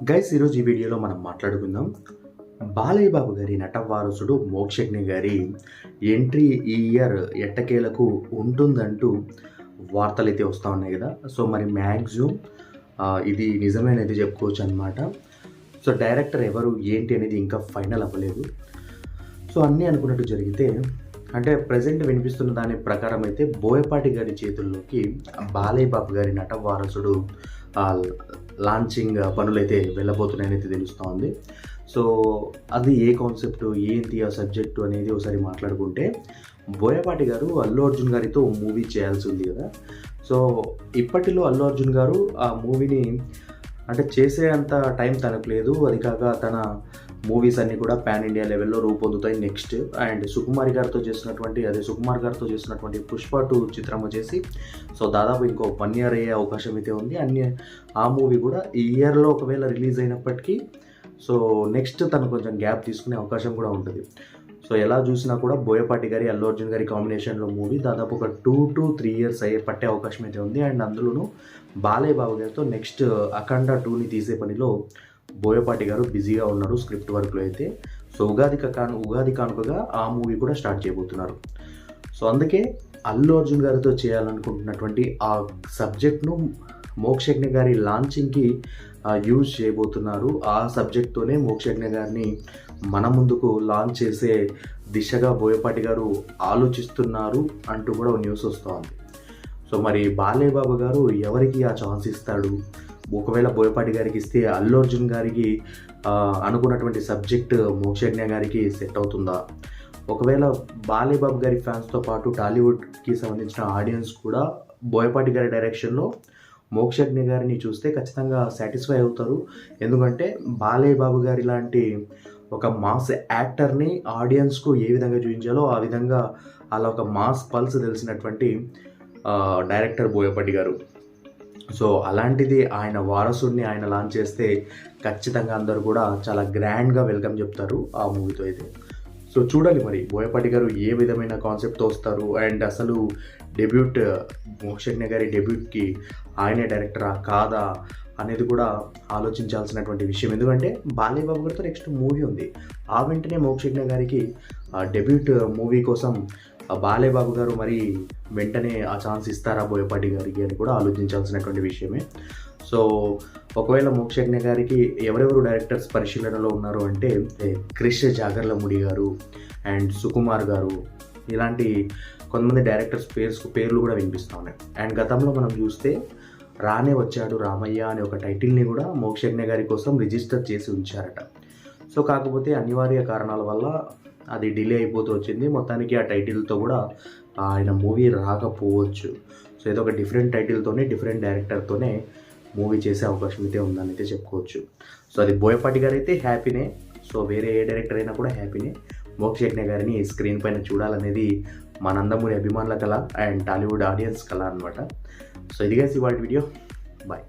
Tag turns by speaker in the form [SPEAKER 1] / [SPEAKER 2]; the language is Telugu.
[SPEAKER 1] గైస్ ఈరోజు ఈ వీడియోలో మనం మాట్లాడుకుందాం. బాలయ్య బాబు గారి నట వారసుడు మోక్షజ్ఞ గారి ఎంట్రీ ఈ ఇయర్ ఎట్టకేలకు ఉంటుందంటూ వార్తలు అయితే వస్తూ ఉన్నాయి కదా. సో మరి మ్యాక్సిమం ఇది నిజమేనైతే చెప్పుకోవచ్చు అనమాట సో డైరెక్టర్ ఎవరు ఏంటి అనేది ఇంకా ఫైనల్ అవ్వలేదు. సో అన్నీ అనుకున్నట్టు జరిగితే అంటే ప్రజెంట్ వినిపిస్తున్న దాని ప్రకారం అయితే బోయపాటి గారి చేతుల్లోకి బాలయ్య బాబు గారి నట వారసుడు లాంచింగ్ పనులైతే వెళ్ళబోతున్నాయని అయితే తెలుస్తోంది. సో అది ఏ కాన్సెప్ట్ ఏంటి ఆ సబ్జెక్టు అనేది ఒకసారి మాట్లాడుకుంటే బోయపాటి గారు అల్లు అర్జున్ గారితో మూవీ చేయాల్సి ఉంది కదా. సో ఇప్పటిలో అల్లు అర్జున్ గారు ఆ మూవీని అంటే చేసే అంత టైం తనకు లేదు. అది కాక తన మూవీస్ అన్నీ కూడా పాన్ ఇండియా లెవెల్లో రూపొందుతాయి నెక్స్ట్. అండ్ సుకుమారి గారితో చేసినటువంటి అదే సుకుమార్ గారితో చేసినటువంటి పుష్ప టూ చిత్రం వచ్చేసి సో దాదాపు ఇంకో వన్ ఇయర్ అయ్యే అవకాశం అయితే ఉంది. అన్ని ఆ మూవీ కూడా ఈ ఇయర్లో ఒకవేళ రిలీజ్ అయినప్పటికీ సో నెక్స్ట్ తను కొంచెం గ్యాప్ తీసుకునే అవకాశం కూడా ఉంటుంది. సో ఎలా చూసినా కూడా బోయపాటి గారి అల్లు అర్జున్ గారి కాంబినేషన్లో మూవీ దాదాపు ఒక టూ టు త్రీ ఇయర్స్ అయ్యే పట్టే అవకాశం అయితే ఉంది. అండ్ అందులోనూ బాలయ్య బాబు గారితో నెక్స్ట్ అఖండ టూని తీసే పనిలో బోయపాటి గారు బిజీగా ఉన్నారు స్క్రిప్ట్ వర్క్లో అయితే. సో ఉగాది కాను ఉగాది కానుకగా ఆ మూవీ కూడా స్టార్ట్ చేయబోతున్నారు. సో అందుకే అల్లు అర్జున్ గారితో చేయాలనుకుంటున్నటువంటి ఆ సబ్జెక్ట్ను మోక్షజ్ఞ గారి లాంచింగ్కి యూజ్ చేయబోతున్నారు. ఆ సబ్జెక్ట్తోనే మోక్షజ్ఞ గారిని మన ముందుకు లాంచ్ చేసే దిశగా బోయపాటి గారు ఆలోచిస్తున్నారు అంటూ కూడా న్యూస్ వస్తోంది. సో మరి బాలయ్య బాబు గారు ఎవరికి ఆ ఛాన్స్ ఇస్తాడు? ఒకవేళ బోయపాటి గారికి ఇస్తే అల్లు అర్జున్ గారికి అనుకున్నటువంటి సబ్జెక్ట్ మోక్షజ్ఞ గారికి సెట్ అవుతుందా? ఒకవేళ బాలయ్య బాబు గారి ఫ్యాన్స్తో పాటు టాలీవుడ్కి సంబంధించిన ఆడియన్స్ కూడా బోయపాటి గారి డైరెక్షన్లో మోక్షజ్ఞ గారిని చూస్తే ఖచ్చితంగా సాటిస్ఫై అవుతారు. ఎందుకంటే బాలయ్య బాబు గారి లాంటి ఒక మాస్ యాక్టర్ని ఆడియన్స్కు ఏ విధంగా చూపించాలో ఆ విధంగా అలా ఒక మాస్ పల్స్ తెలిసినటువంటి డైరెక్టర్ బోయపాటి గారు. సో అలాంటిది ఆయన వారసుడిని ఆయన లాంచ్ చేస్తే ఖచ్చితంగా అందరూ కూడా చాలా గ్రాండ్గా వెల్కమ్ చెప్తారు ఆ మూవీతో అయితే. సో చూడాలి మరి బోయపాటి గారు ఏ విధమైన కాన్సెప్ట్తో వస్తారు? అండ్ అసలు డెబ్యూట్ మోక్షజ్ఞ గారి డెబ్యూట్కి ఆయనే డైరెక్టరా కాదా? అనేది కూడా ఆలోచించాల్సినటువంటి విషయం. ఎందుకంటే బాలీబాబు బాబు గారితో నెక్స్ట్ మూవీ ఉంది. ఆ వెంటనే మోక్షజ్ఞ గారికి డెబ్యూట్ మూవీ కోసం బాలేబాబు గారు మరి వెంటనే ఆ ఛాన్స్ ఇస్తారా బోయపాటి గారికి అని కూడా ఆలోచించాల్సినటువంటి విషయమే. సో ఒకవేళ మోక్షజ్ఞ గారికి ఎవరెవరు డైరెక్టర్స్ పరిశీలనలో ఉన్నారు అంటే క్రిష్ జాగర్లముడి గారు అండ్ సుకుమార్ గారు. ఇలాంటి కొంతమంది డైరెక్టర్స్ పేర్స్ పేర్లు కూడా వినిపిస్తూ ఉన్నాయి. అండ్ గతంలో మనం చూస్తే రానే వచ్చాడు రామయ్య అనే ఒక టైటిల్ని కూడా మోక్షజ్ఞ గారి కోసం రిజిస్టర్ చేసి ఉంచారట. సో కాకపోతే అనివార్య కారణాల వల్ల అది డిలే అయిపోతూ వచ్చింది. మొత్తానికి ఆ టైటిల్తో కూడా ఆయన మూవీ రాకపోవచ్చు. సో ఏదో ఒక డిఫరెంట్ టైటిల్తోనే డిఫరెంట్ డైరెక్టర్తోనే మూవీ చేసే అవకాశం అయితే ఉందని అయితే చెప్పుకోవచ్చు. సో అది బోయపాటి గారు అయితే హ్యాపీనే. సో వేరే ఏ డైరెక్టర్ అయినా కూడా హ్యాపీనే. మోక్షజ్ఞ గారిని స్క్రీన్ పైన చూడాలనేది మనందమూరి నందమూరి అభిమానుల కళ అండ్ టాలీవుడ్ ఆడియన్స్ కళ అనమాట So, you guys see what video. Bye.